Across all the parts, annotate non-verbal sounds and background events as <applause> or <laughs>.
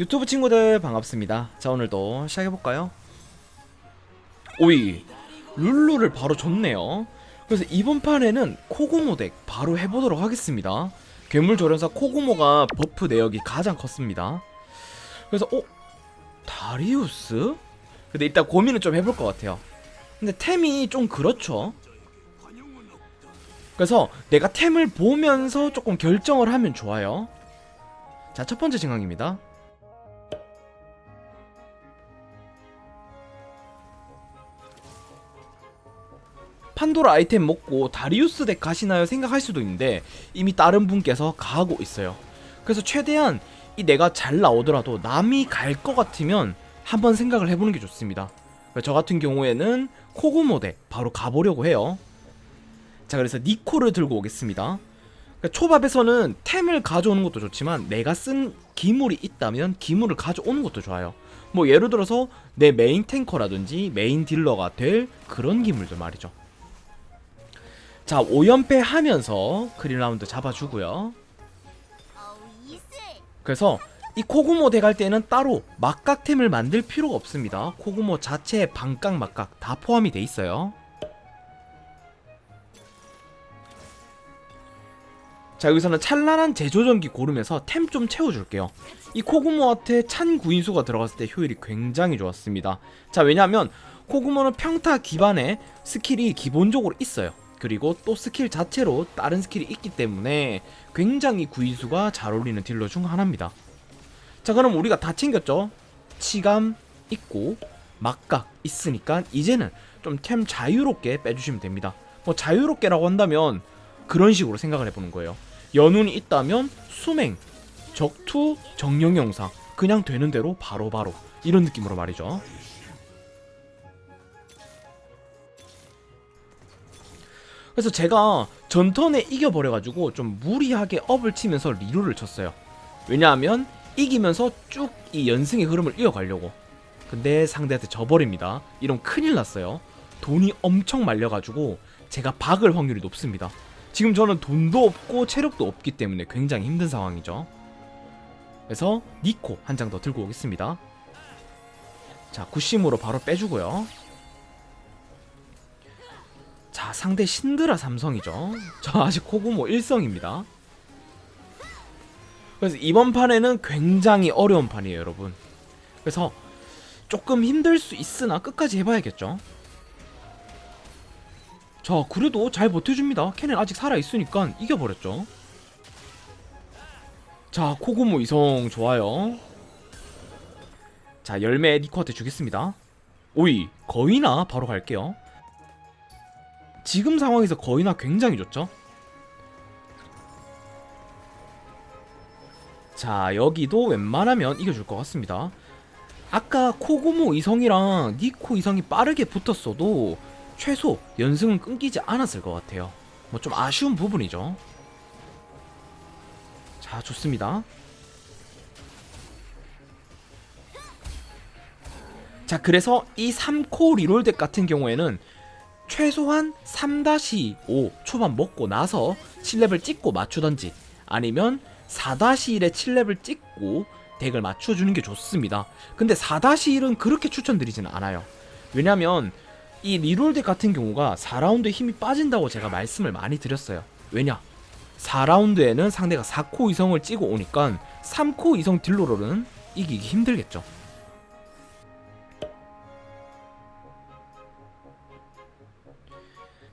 유튜브 친구들 반갑습니다. 자 오늘도 시작해볼까요? 오이 룰루를 바로 줬네요. 그래서 이번 판에는 코고모 덱 바로 해보도록 하겠습니다. 괴물 조련사 코고모가 버프 내역이 가장 컸습니다. 그래서 어? 다리우스? 근데 일단 고민을 좀 해볼 것 같아요. 근데 템이 좀 그렇죠. 그래서 내가 템을 보면서 조금 결정을 하면 좋아요. 자, 첫 번째 생각입니다. 판도라 아이템 먹고 다리우스 덱 가시나요 생각할 수도 있는데 이미 다른 분께서 가고 있어요. 그래서 최대한 이 내가 잘 나오더라도 남이 갈 것 같으면 한번 생각을 해보는 게 좋습니다. 저 같은 경우에는 코고모 덱 바로 가보려고 해요. 자 그래서 니코를 들고 오겠습니다. 그러니까 초밥에서는 템을 가져오는 것도 좋지만 내가 쓴 기물이 있다면 기물을 가져오는 것도 좋아요. 뭐 예를 들어서 내 메인 탱커라든지 메인 딜러가 될 그런 기물들 말이죠. 자 5연패 하면서 크린 라운드 잡아주고요. 그래서 이 코구모 덱할 때는 따로 막각템을 만들 필요가 없습니다. 코구모 자체에 반각 막각 다 포함이 돼 있어요. 자 여기서는 찬란한 제조전기 고르면서 템 좀 채워줄게요 이 코구모한테 찬 구인수가 들어갔을 때 효율이 굉장히 좋았습니다 자 왜냐하면 코구모는 평타 기반의 스킬이 기본적으로 있어요 그리고 또 스킬 자체로 다른 스킬이 있기 때문에 굉장히 구인수가 잘 어울리는 딜러 중 하나입니다 자 그럼 우리가 다 챙겼죠 치감 있고 막각 있으니까 이제는 좀 템 자유롭게 빼주시면 됩니다 뭐 자유롭게라고 한다면 그런 식으로 생각을 해보는 거예요. 연운이 있다면 수맹, 적투, 정령 영상 그냥 되는 대로 바로바로 바로 이런 느낌으로 말이죠. 그래서 제가 전턴에 이겨버려가지고 좀 무리하게 업을 치면서 리로를 쳤어요. 왜냐하면 이기면서 쭉 이 연승의 흐름을 이어가려고. 근데 상대한테 져버립니다. 이런 큰일 났어요. 돈이 엄청 말려가지고 제가 박을 확률이 높습니다. 지금 저는 돈도 없고 체력도 없기 때문에 굉장히 힘든 상황이죠. 그래서 니코 한 장 더 들고 오겠습니다. 자, 구심으로 바로 빼주고요. 자, 상대 신드라 삼성이죠. 저 아직 코구모 1성입니다. 그래서 이번 판에는 굉장히 어려운 판이에요, 여러분. 그래서 조금 힘들 수 있으나 끝까지 해봐야겠죠. 자 그래도 잘 버텨줍니다 캐넨 아직 살아있으니까 이겨버렸죠 자 코고모 이성 좋아요 자 열매 니코한테 주겠습니다 오이 거의나 바로 갈게요 지금 상황에서 거의나 굉장히 좋죠 자 여기도 웬만하면 이겨줄 것 같습니다 아까 코고모 이성이랑 니코 이성이 빠르게 붙었어도 최소 연승은 끊기지 않았을 것 같아요. 뭐 좀 아쉬운 부분이죠. 자, 좋습니다. 자, 그래서 이 3코 리롤덱 같은 경우에는 최소한 3-5 초반 먹고 나서 7렙을 찍고 맞추던지 아니면 4-1에 7렙을 찍고 덱을 맞춰주는 게 좋습니다. 근데 4-1은 그렇게 추천드리지는 않아요. 왜냐면 이 리롤덱 같은 경우가 4라운드에 힘이 빠진다고 제가 말씀을 많이 드렸어요. 왜냐? 4라운드에는 상대가 4코 이성을 찍어 오니까 3코 이성 딜로로는 이기기 힘들겠죠.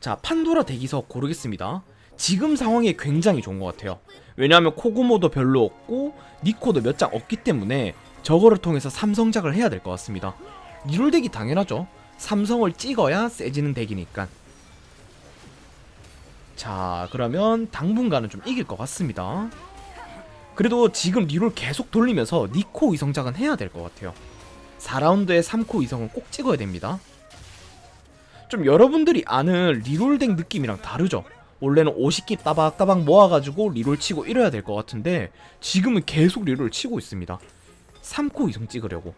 자, 판도라 대기서 고르겠습니다. 지금 상황이 굉장히 좋은 것 같아요. 왜냐하면 코구모도 별로 없고 니코도 몇 장 없기 때문에 저거를 통해서 삼성작을 해야 될 것 같습니다. 리롤덱이 당연하죠. 삼성을 찍어야 세지는 덱이니까 자 그러면 당분간은 좀 이길 것 같습니다 그래도 지금 리롤 계속 돌리면서 니코 이성작은 해야 될 것 같아요 4라운드에 3코 이성은 꼭 찍어야 됩니다 좀 여러분들이 아는 리롤 덱 느낌이랑 다르죠? 원래는 50기 따박따박 모아가지고 리롤 치고 이래야 될 것 같은데 지금은 계속 리롤 치고 있습니다. 3코 이성 찍으려고.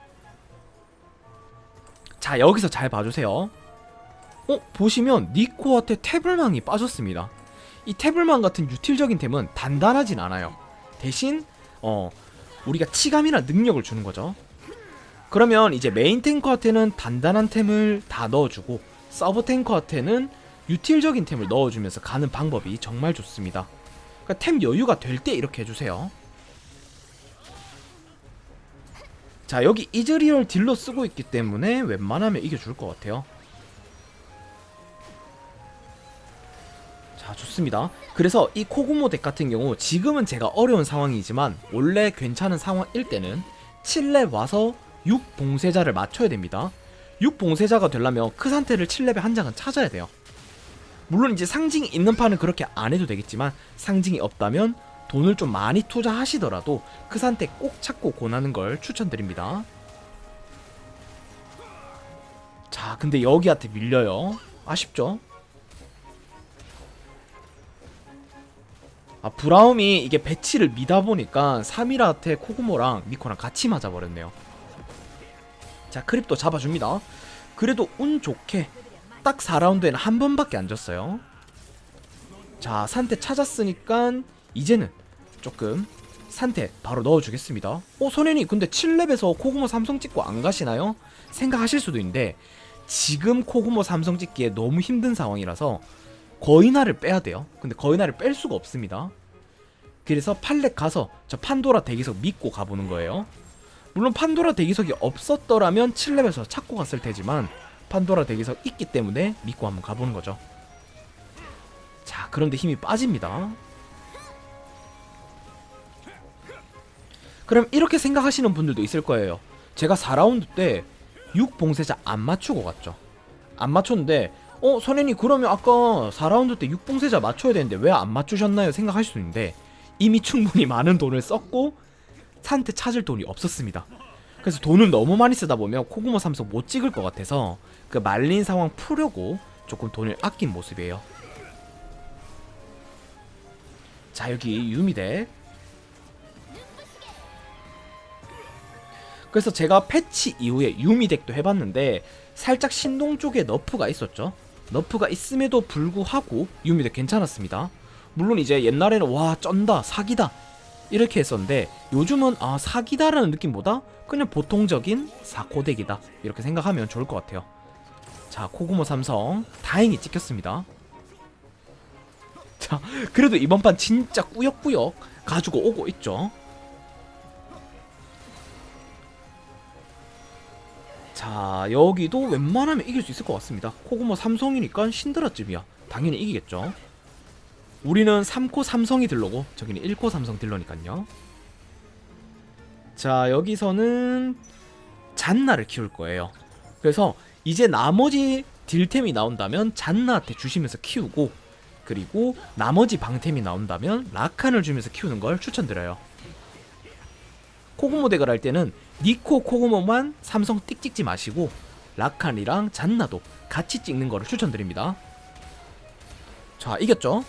자 여기서 잘 봐주세요. 어? 보시면 니코한테 태블망이 빠졌습니다. 이 태블망 같은 유틸적인 템은 단단하진 않아요. 대신 어 우리가 치감이나 능력을 주는 거죠. 그러면 이제 메인 탱커한테는 단단한 템을 다 넣어주고 서브 탱커한테는 유틸적인 템을 넣어주면서 가는 방법이 정말 좋습니다. 그러니까 템 여유가 될 때 이렇게 해주세요. 자 여기 이즈리얼 딜러 쓰고 있기 때문에 웬만하면 이겨줄 것 같아요. 자 좋습니다. 그래서 이 코구모 덱 같은 경우 지금은 제가 어려운 상황이지만 원래 괜찮은 상황일 때는 7렙 와서 6 봉쇄자를 맞춰야 됩니다. 6 봉쇄자가 되려면 크산테를 7렙에 한 장은 찾아야 돼요. 물론 이제 상징이 있는 판은 그렇게 안 해도 되겠지만 상징이 없다면 돈을 좀 많이 투자하시더라도 크산테 꼭 찾고 권하는 걸 추천드립니다. 자, 근데 여기한테 밀려요. 아쉽죠? 아, 브라움이 이게 배치를 미다 보니까 사미라한테 코구모랑 미코랑 같이 맞아버렸네요. 자, 크립도 잡아줍니다. 그래도 운 좋게 딱 4라운드에는 한 번밖에 안 졌어요. 자, 산태 찾았으니까 이제는 조금 산태 바로 넣어주겠습니다. 어, 선현이 근데 7렙에서 코구모 삼성 찍고 안 가시나요? 생각하실 수도 있는데 지금 코구모 삼성 찍기에 너무 힘든 상황이라서 거인화를 빼야 돼요. 근데 거인화를 뺄 수가 없습니다. 그래서 팔렉 가서 저 판도라 대기석 믿고 가보는 거예요. 물론 판도라 대기석이 없었더라면 7렙에서 찾고 갔을 테지만 판도라 대기석 있기 때문에 믿고 한번 가보는 거죠. 자, 그런데 힘이 빠집니다. 그럼 이렇게 생각하시는 분들도 있을 거예요. 제가 4라운드 때 6봉쇄자 안 맞추고 갔죠. 안 맞췄는데 어, 선현이 그러면 아까 4라운드 때 6봉쇄자 맞춰야 되는데 왜 안 맞추셨나요? 생각하실 수 있는데 이미 충분히 많은 돈을 썼고 산테 찾을 돈이 없었습니다. 그래서 돈을 너무 많이 쓰다 보면 코구모 삼성 못 찍을 것 같아서 그 말린 상황 풀려고 조금 돈을 아낀 모습이에요. 자 여기 유미덱 그래서 제가 패치 이후에 유미덱도 해봤는데 살짝 신동 쪽에 너프가 있었죠. 너프가 있음에도 불구하고 유미덱 괜찮았습니다. 물론 이제 옛날에는 와 쩐다 사기다 이렇게 했었는데 요즘은 아 사기다라는 느낌보다 그냥 보통적인 사코덱이다 이렇게 생각하면 좋을 것 같아요. 자 코구모 삼성 다행히 찍혔습니다. 자 그래도 이번 판 진짜 꾸역꾸역 가지고 오고 있죠. 자 여기도 웬만하면 이길 수 있을 것 같습니다. 코구모 삼성이니까 신드라쯤이야. 당연히 이기겠죠. 우리는 3코 삼성이 딜러고 저기는 1코 삼성 딜러니까요. 자 여기서는 잔나를 키울 거예요. 그래서 이제 나머지 딜템이 나온다면 잔나한테 주시면서 키우고 그리고 나머지 방템이 나온다면 라칸을 주면서 키우는 걸 추천드려요. 코구모 덱을 할 때는 니코 코구모만 삼성 띡 찍지 마시고 라칸이랑 잔나도 같이 찍는 거를 추천드립니다. 자 이겼죠?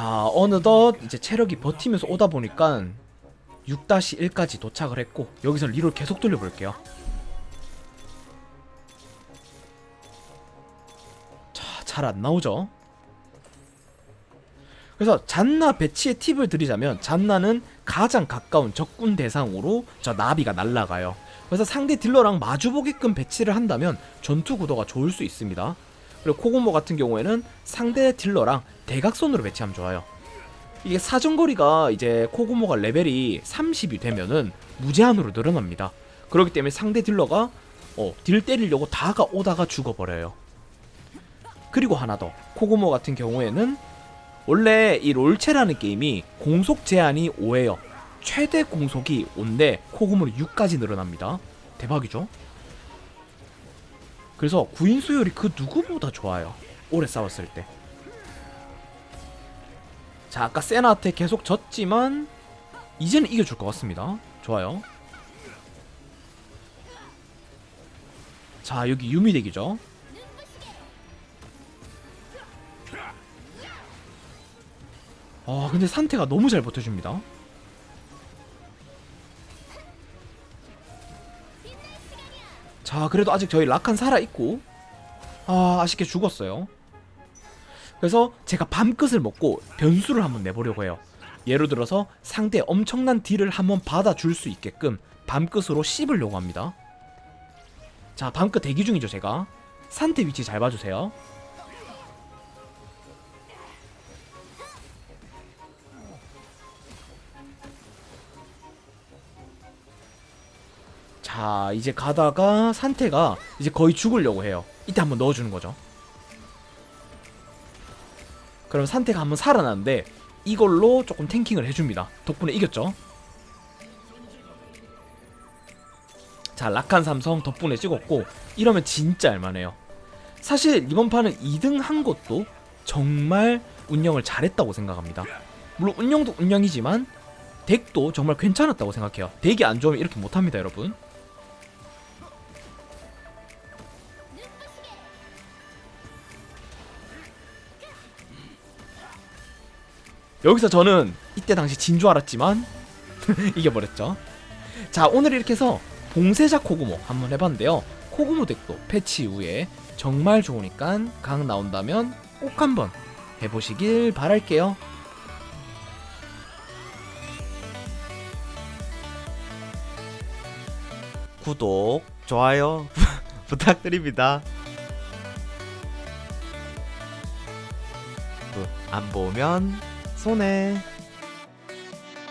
자 어느덧 이제 체력이 버티면서 오다 보니까 6-1까지 도착을 했고 여기서 리롤 계속 돌려볼게요. 자잘 안 나오죠? 그래서 잔나 배치의 팁을 드리자면 잔나는 가장 가까운 적군 대상으로 저 나비가 날아가요. 그래서 상대 딜러랑 마주보게끔 배치를 한다면 전투 구도가 좋을 수 있습니다. 그리고 코고모 같은 경우에는 상대 딜러랑 대각선으로 배치하면 좋아요. 이게 사정거리가 이제 코고모가 레벨이 30이 되면은 무제한으로 늘어납니다. 그렇기 때문에 상대 딜러가 어, 딜 때리려고 다가오다가 죽어버려요. 그리고 하나 더 코고모 같은 경우에는 원래 이 롤체라는 게임이 공속 제한이 5예요. 최대 공속이 5인데 코고모는 6까지 늘어납니다. 대박이죠? 그래서 구인 수율이 그 누구보다 좋아요. 오래 싸웠을 때. 자, 아까 세나한테 계속 졌지만 이제는 이겨줄 것 같습니다. 좋아요. 자, 여기 유미 덱이죠. 아, 근데 상태가 너무 잘 버텨줍니다. 자 그래도 아직 저희 라칸 살아있고 아 아쉽게 죽었어요 그래서 제가 밤끝을 먹고 변수를 한번 내보려고 해요. 예를 들어서 상대 엄청난 딜을 한번 받아줄 수 있게끔 밤끝으로 씹으려고 합니다. 자, 밤끝 대기 중이죠, 제가. 산태 위치 잘 봐주세요. 자, 이제 가다가 산태가 이제 거의 죽으려고 해요. 이때 한번 넣어주는 거죠. 그럼 산태가 한번 살아났는데 이걸로 조금 탱킹을 해줍니다. 덕분에 이겼죠. 자, 락한 삼성 덕분에 찍었고 이러면 진짜 알만해요. 사실 이번 판은 2등 한 것도 정말 운영을 잘했다고 생각합니다. 물론 운영도 운영이지만 덱도 정말 괜찮았다고 생각해요. 덱이 안 좋으면 이렇게 못합니다, 여러분. 여기서 저는 이때 당시 진 줄 알았지만 <laughs> 이겨버렸죠. 자 오늘 이렇게 해서 봉쇄자 코구모 한번 해봤는데요. 코구모 덱도 패치 이후에 정말 좋으니까 강 나온다면 꼭 한번 해보시길 바랄게요. 구독, 좋아요 <laughs> 부탁드립니다. 안 보면 손해.